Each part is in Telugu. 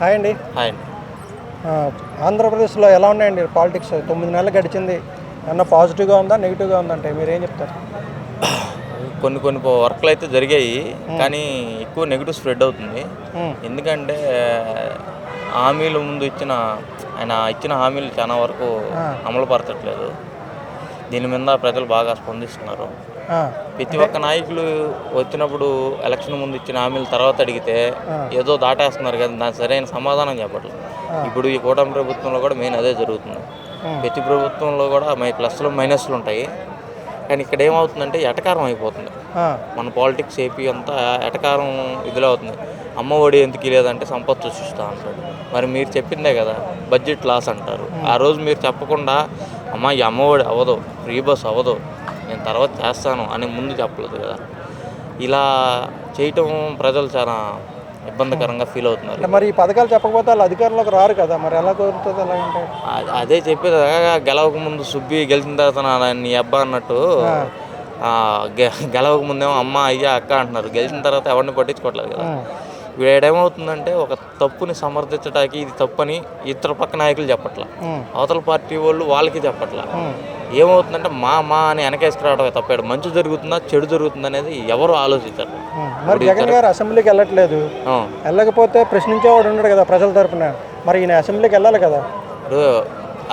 హాయ్ అండి. హాయ్. అండి ఆంధ్రప్రదేశ్లో ఎలా ఉన్నాయండి పాలిటిక్స్? తొమ్మిది నెలలు గడిచింది. ఏమన్నా పాజిటివ్గా ఉందా నెగిటివ్గా ఉందంటే మీరు ఏం చెప్తారు? కొన్ని కొన్ని వర్క్లు అయితే జరిగాయి కానీ ఎక్కువ నెగిటివ్ స్ప్రెడ్ అవుతుంది. ఎందుకంటే హామీలు ముందు ఇచ్చిన ఆయన ఇచ్చిన హామీలు చాలా వరకు అమలు పరచట్లేదు. దీని మీద ప్రజలు బాగా స్పందిస్తున్నారు. ప్రతి ఒక్క నాయకులు వచ్చినప్పుడు ఎలక్షన్ ముందు ఇచ్చిన హామీలు తర్వాత అడిగితే ఏదో దాటేస్తున్నారు కదా దానికి సరైన సమాధానం చెప్పట్లేదు ఇప్పుడు ఈ కూటమి ప్రభుత్వంలో కూడా మెయిన్ అదే జరుగుతుంది. ప్రతి ప్రభుత్వంలో కూడా మై ప్లస్లు మైనస్లు ఉంటాయి. కానీ ఇక్కడ ఏమవుతుందంటే ఎటకారం అయిపోతుంది. మన పాలిటిక్స్ ఏపీ అంతా ఎటకారం ఇదిలో అవుతుంది. అమ్మ ఒడి ఎందుకు లేదంటే సంపద సృష్టిస్తా అంటాడు. మరి మీరు చెప్పిందే కదా బడ్జెట్ లాస్ అంటారు. ఆ రోజు మీరు చెప్పకుండా అమ్మ ఈ అమ్మ ఒడి అవ్వదు ఫ్రీ బస్ అవ్వదు. నేను తర్వాత చేస్తాను అని ముందు చెప్పలేదు కదా. ఇలా చేయటం ప్రజలు చాలా ఇబ్బందికరంగా ఫీల్ అవుతున్నారు. అంటే మరి ఈ పథకాలు చెప్పకపోతే వాళ్ళు అధికారంలోకి రారు కదా మరి ఎలా కుదురుతుంది ఎలాగంటే అ- అదే చెప్పేది గెలవక ముందు సుబ్బి గెలిచిన తర్వాత నా నీ అబ్బా అన్నట్టు గెలవక ముందేమో అమ్మ అయ్యా అక్క అంటున్నారు. గెలిచిన తర్వాత ఎవరిని పట్టించుకోవట్లేదు కదా. వీడేమవుతుందంటే ఒక తప్పుని సమర్థించడానికి ఇది తప్పని ఇతర పక్క నాయకులు చెప్పట్లా. అవతల పార్టీ వాళ్ళు వాళ్ళకి చెప్పట్లా. ఏమవుతుందంటే మా మా అని వెనకేసుకురావడమే తప్పాడు మంచి జరుగుతుందా చెడు జరుగుతుందా అనేది ఎవరు ఆలోచించరు. మరి జగన్ గారు అసెంబ్లీకి వెళ్ళట్లేదు. వెళ్ళకపోతే ప్రశ్నించేవాడు ఉన్నాడు కదా ప్రజల తరపున. మరి ఈయన అసెంబ్లీకి వెళ్ళాలి కదా. ఇప్పుడు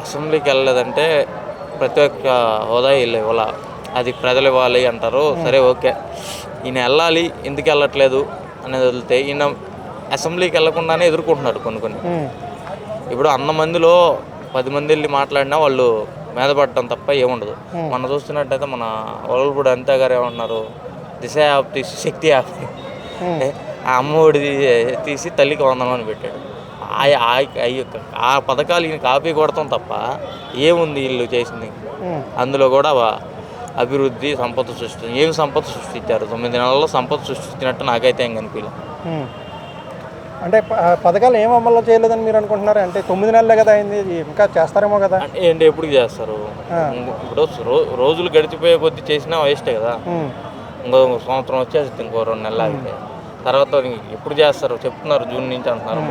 అసెంబ్లీకి వెళ్ళలేదంటే ప్రతి ఒక్క హోదా వీళ్ళు ఇవ్వాల. అది ప్రజలు ఇవ్వాలి అంటారు. సరే ఓకే. ఈయన వెళ్ళాలి ఎందుకు వెళ్ళట్లేదు? అనేది వదిలితే ఈయన అసెంబ్లీకి వెళ్ళకుండానే ఎదుర్కొంటున్నారు కొన్ని కొన్ని. ఇప్పుడు అన్న మందిలో పది మంది వెళ్ళి మాట్లాడినా వాళ్ళు మీద పడటం తప్ప ఏముండదు మనం చూస్తున్నట్టయితే మన వరల్పూడి అంతే గారు ఏమంటున్నారు? దిశ యాప్ తీసి శక్తి యాప్ ఆ అమ్మఒడి తీసి తల్లికి వందనం అని పెట్టాడు. ఆ- పథకాలు ఈయన కాపీ కొడతాం తప్ప ఏముంది వీళ్ళు చేసింది? అందులో కూడా అభివృద్ధి సంపద సృష్టి. ఏం సంపద సృష్టించారు? తొమ్మిది నెలల్లో సంపద సృష్టించినట్టు నాకైతే ఏం కనిపించలేదు. అంటే పథకాలు ఏం అమలు చేయలేదని మీరు అనుకుంటున్నారు? అంటే తొమ్మిది నెలలే కదా అయింది ఇంకా చేస్తారేమో కదా? ఏంటి ఎప్పుడు చేస్తారు? ఇప్పుడు రోజులు గడిచిపోయే కొద్దీ చేసినా వేస్టే కదా. ఇంకో సంవత్సరం వచ్చేస్తుంది ఇంకో రెండు నెలలు ఆగితే. తర్వాత ఎప్పుడు చేస్తారు? చెప్తున్నారు జూన్ నుంచి అంటున్నారు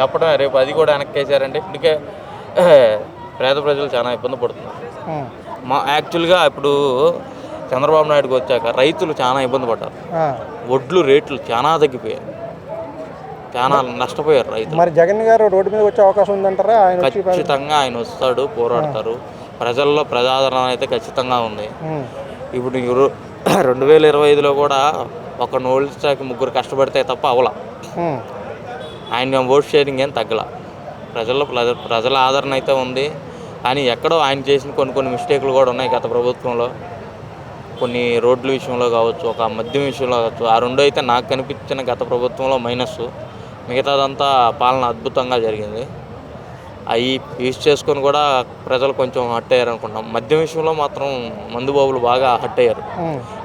చెప్పడమే రేపు అది కూడా వెనక్కి వేసారంటే ఇప్పటికే పేద ప్రజలు చాలా ఇబ్బంది పడుతున్నారు. మా యాక్చువల్గా ఇప్పుడు చంద్రబాబు నాయుడుకి వచ్చాక రైతులు చాలా ఇబ్బంది పడ్డారు. వడ్లు రేట్లు చాలా తగ్గిపోయాయి. చాలా నష్టపోయారు రైతులు. మరి జగన్ గారు రోడ్డు మీద వచ్చే అవకాశం ఉందంటారా? ఆయన ఖచ్చితంగా ఆయన వస్తాడు పోరాడతారు ప్రజల్లో ప్రజాదరణ అయితే ఖచ్చితంగా ఉంది. ఇప్పుడు రెండు వేల ఇరవై ఐదులో కూడా ఒక ఓల్డ్స్టాకి ముగ్గురు కష్టపడితే తప్ప అవల. ఆయన ఓట్ షేరింగ్ ఏం తగ్గల. ప్రజల్లో ప్రజ- ప్రజల ఆదరణ అయితే ఉంది. కానీ ఎక్కడో ఆయన చేసిన కొన్ని కొన్ని మిస్టేక్లు కూడా ఉన్నాయి గత ప్రభుత్వంలో. కొన్ని రోడ్ల విషయంలో కావచ్చు ఒక మద్యం విషయంలో కావచ్చు. ఆ రెండు అయితే నాకు కనిపించిన గత ప్రభుత్వంలో మైనస్ మిగతాదంతా పాలన అద్భుతంగా జరిగింది. అవి యూజ్ చేసుకొని కూడా ప్రజలు కొంచెం హట్ అయ్యారు అనుకుంటాం మద్యం విషయంలో మాత్రం మందుబాబులు బాగా హట్ అయ్యారు.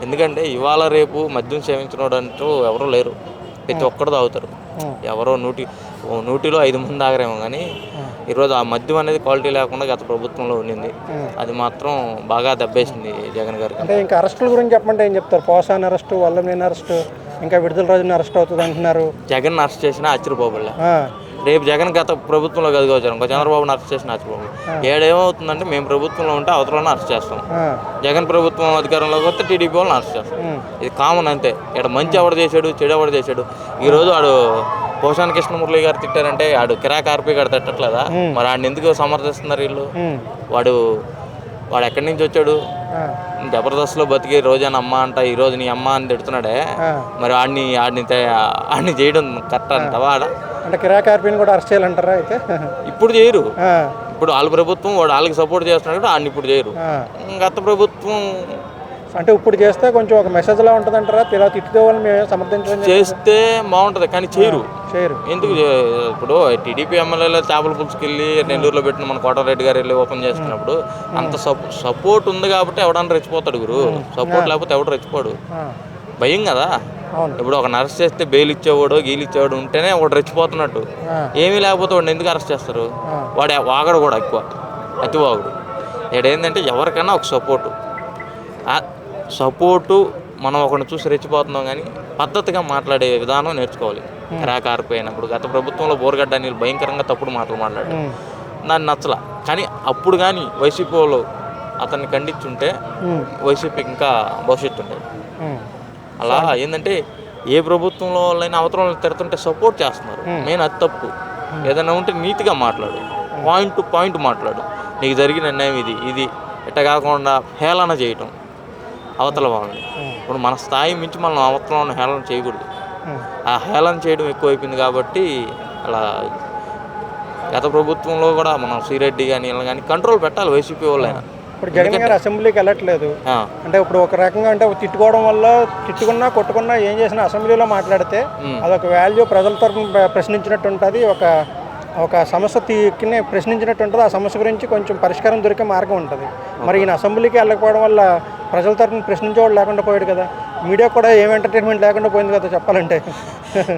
ఎందుకంటే ఇవాళ రేపు మద్యం సేవించినోడు అంటూ ఎవరు లేరు. ప్రతి ఒక్కరు తాగుతారు. ఎవరో నూటి నూటిలో ఐదు మంది తాగరేమో కానీ ఈరోజు ఆ మద్యం అనేది క్వాలిటీ లేకుండా గత ప్రభుత్వంలో ఉండింది. అది మాత్రం బాగా దెబ్బేసింది జగన్ గారికి. అంటే ఇంకా అరెస్టుల గురించి చెప్పమంటే ఏం చెప్తారు? పోసాన్ అరెస్టు వల్లమేని అరెస్టు ఇంకా విడుదల రోజున అరెస్ట్ అవుతుంది అంటున్నారు. జగన్ అరెస్ట్ చేసినా ఆశ్చర్యపోబులే ఆ, రేపు జగన్ గత ప్రభుత్వంలో గదిగోచారు ఇంకో చంద్రబాబుని అరెస్ట్ చేసిన ఆశ్చర్యపోబులు ఏడేమవుతుందంటే మేము ప్రభుత్వంలో ఉంటే అవతలను అరెస్ట్ చేస్తాం. జగన్ ప్రభుత్వం అధికారంలోకి వస్తే టీడీపీ వాళ్ళని అరెస్ట్ చేస్తాం. ఇది కామన్ అంతే. ఇక్కడ మంచి ఎవడు చేశాడు చెడు ఎవడు చేశాడు? ఈరోజు ఆడు పోషాన్ కృష్ణమురళి గారు తిట్టారంటే ఆడు కిరాక్ ఆర్పి గారు తిట్టట్లేదా? మరి ఆడిని ఎందుకు సమర్థిస్తున్నారు వీళ్ళు? వాడు వాడు ఎక్కడి నుంచి వచ్చాడు? జబర్దస్త్లో బతికి రోజాని అమ్మ అంట ఈ రోజు నీ అమ్మ అని తిడుతున్నాడే. మరి ఆడిని ఆడిని ఆడిని చేయడం కరెక్ట్ అంటావా ఆడ అంటే కిరాక్ ఆర్పీని కూడా అరెస్ట్ చేయాలంటారా అయితే? ఇప్పుడు చేయరు. ఇప్పుడు వాళ్ళ ప్రభుత్వం వాడు వాళ్ళకి సపోర్ట్ చేస్తున్నాడు కూడా ఆడిని ఇప్పుడు చేయరు. గత ప్రభుత్వం అంటే ఇప్పుడు చేస్తే కొంచెం ఒక మెసేజ్లా ఉంటుంది అంటారా ఇలా తిట్టితే వాళ్ళని మేము సంప్రదించడం చేస్తే బాగుంటుంది కానీ చేయరు. చేయరు. ఎందుకు ఇప్పుడు టీడీపీ ఎమ్మెల్యేలు చేపల పులుసుకెళ్ళి నెల్లూరులో పెట్టిన మన కోటారెడ్డి గారు వెళ్ళి ఓపెన్ చేసుకున్నప్పుడు అంత సపో సపోర్ట్ ఉంది కాబట్టి ఎవడన్నా రెచ్చిపోతాడు గురు. సపోర్ట్ లేకపోతే ఎవడు రెచ్చిపోడు. భయం కదా? ఇప్పుడు ఒక అరెస్ట్ చేస్తే బెయిల్ ఇచ్చేవాడు గీలు ఇచ్చేవాడు ఉంటేనే ఒకటి రెచ్చిపోతున్నట్టు. ఏమీ లేకపోతే వాడిని ఎందుకు అరెస్ట్ చేస్తారు. వాడు వాగడు కూడా ఎక్కువ. అతి వాగుడు ఇక్కడ ఏంటంటే ఎవరికైనా ఒక సపోర్టు. ఆ సపోర్టు మనం ఒకరిని చూసి రెచ్చిపోతున్నాం కానీ పద్ధతిగా మాట్లాడే విధానం నేర్చుకోవాలి. కారిపోయినప్పుడు గత ప్రభుత్వంలో బోరగడ్డ అనిల్ భయంకరంగా తప్పుడు మాటలు మాట్లాడాడు ఉమ్. దాన్ని నచ్చల. కానీ అప్పుడు కానీ వైసీపీ వాళ్ళు అతన్ని ఖండించుంటే ఉమ్. వైసీపీకి ఇంకా భవిష్యత్తు ఉండేది. అలా ఏంటంటే ఏ ప్రభుత్వంలో వాళ్ళైనా అవతల వాళ్ళని తిడుతుంటే సపోర్ట్ చేస్తున్నారు. మెయిన్ అది తప్పు. ఏదైనా ఉంటే నీట్గా మాట్లాడు. పాయింట్ టు పాయింట్ మాట్లాడు. నీకు జరిగిన అన్యాయం ఇది ఇది. ఇట్ట కాకుండా హేళన చేయటం అవతల వాళ్ళని. ఇప్పుడు మన స్థాయి మించి మనం అవతల హేళన చేయకూడదు. ఆ హేళన చేయడం ఎక్కువైపోయింది కాబట్టి అలా గత ప్రభుత్వంలో కూడా మనం శ్రీరెడ్డి కానీ వీళ్ళని కానీ కంట్రోల్ పెట్టాలి వైసీపీ వాళ్ళైనా ఇప్పుడు జగన్ గారు అసెంబ్లీకి వెళ్ళట్లేదు. అంటే ఇప్పుడు ఒక రకంగా అంటే తిట్టుకోవడం వల్ల తిట్టుకున్నా కొట్టుకున్నా ఏం చేసినా అసెంబ్లీలో మాట్లాడితే. అదొక వాల్యూ ప్రజల తరఫున ప్ర- ప్రశ్నించినట్టు ఉంటుంది. ఒక ఒక సమస్య తీకినే ప్రశ్నించినట్టు ఉంటుంది. ఆ సమస్య గురించి కొంచెం పరిష్కారం దొరికే మార్గం ఉంటుంది. మరి ఈయన అసెంబ్లీకి వెళ్ళకపోవడం వల్ల ప్రజల తరఫున ప్రశ్నించేవాడు లేకుండా పోయాడు కదా. మీడియా కూడా ఏం ఎంటర్టైన్మెంట్ లేకుండా పోయింది కదా చెప్పాలంటే.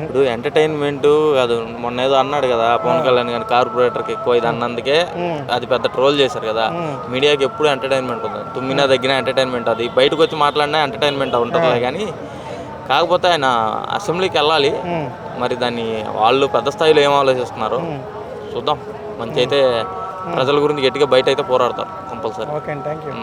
ఇప్పుడు ఎంటర్టైన్మెంట్ అది మొన్న ఏదో అన్నాడు కదా పవన్ కళ్యాణ్ కానీ కార్పొరేటర్కి ఎక్కువ ఇది అన్నందుకే. అది పెద్ద ట్రోల్ చేశారు కదా. మీడియాకి ఎప్పుడు ఎంటర్టైన్మెంట్ ఉంది తుమ్మినా దగ్గర ఎంటర్టైన్మెంట్ అది. బయటకు వచ్చి మాట్లాడినా ఎంటర్టైన్మెంట్ ఉంటుందిలే కానీ కాకపోతే ఆయన అసెంబ్లీకి వెళ్ళాలి. మరి దాన్ని వాళ్ళు పెద్ద స్థాయిలో ఏం ఆలోచిస్తున్నారు. చూద్దాం. మంచి అయితే ప్రజల గురించి గట్టిగా బయట అయితే పోరాడతారు కంపల్సరీ. Okay thank you.